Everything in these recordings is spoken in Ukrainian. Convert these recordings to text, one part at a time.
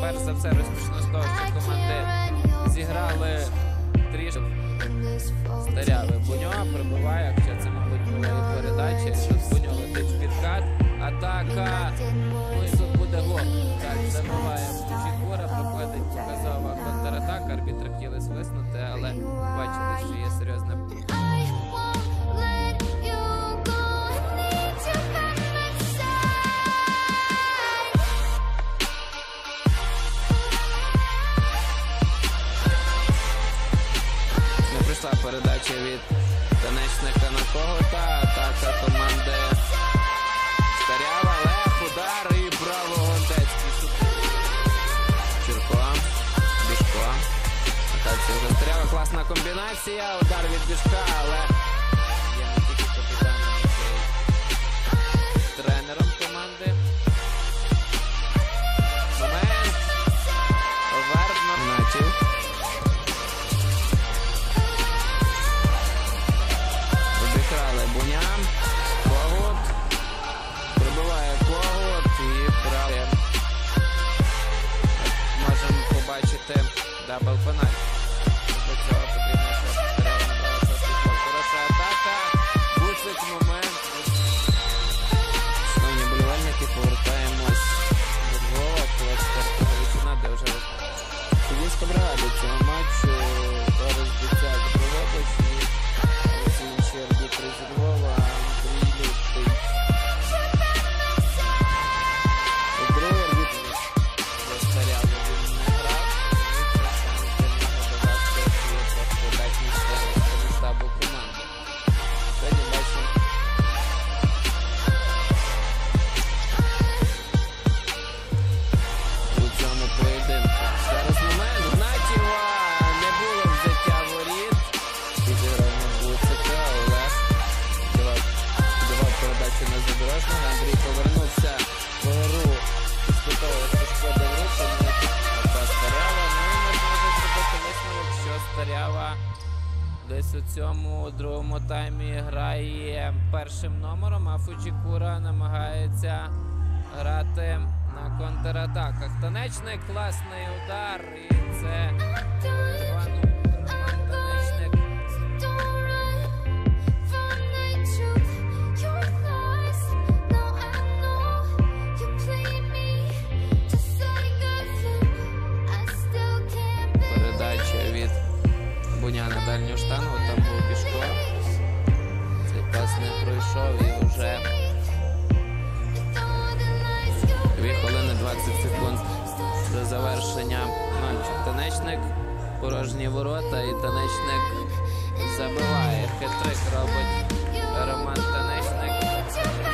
Перш за все розпочну з того, що команди зіграли трішки старяви. Буньо прибуває, хоча це, мабуть, була і передача. І тут Буньо летить підкат. Атака. Ну і тут буде гол. Так, забиває Чікура, проходить показова контратака. Арбітри хотіли свиснути, але передача від танечника на когота. Атака команди Старява, Лех, удар і браво Гондецький. Чурко, Бішко. Атака вже Старява, класна комбінація. Удар від Бішка, але Bao? Десь у цьому другому таймі грає першим номером, а Фучікура намагається грати на контратаках. Танечний класний удар, і це Буня на дальню штангу, там був Пішко. Цей пас не пройшов і вже 2 хвилини 20 секунд до завершення. Танечник, порожні ворота, і танечник забиває. Хитрик робить Роман Танечник.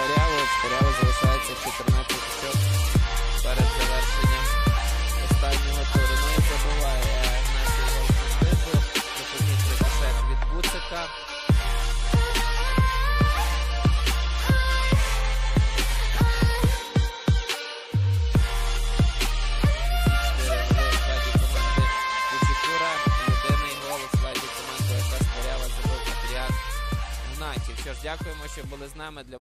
АК Старяво. Старяво залишається 14 очок перед завершенням останнього туру. Ну і забуває Гнатій Волконтипу. Допоміг рикошет від Буцика. Що ж, дякуємо, що були з нами. Для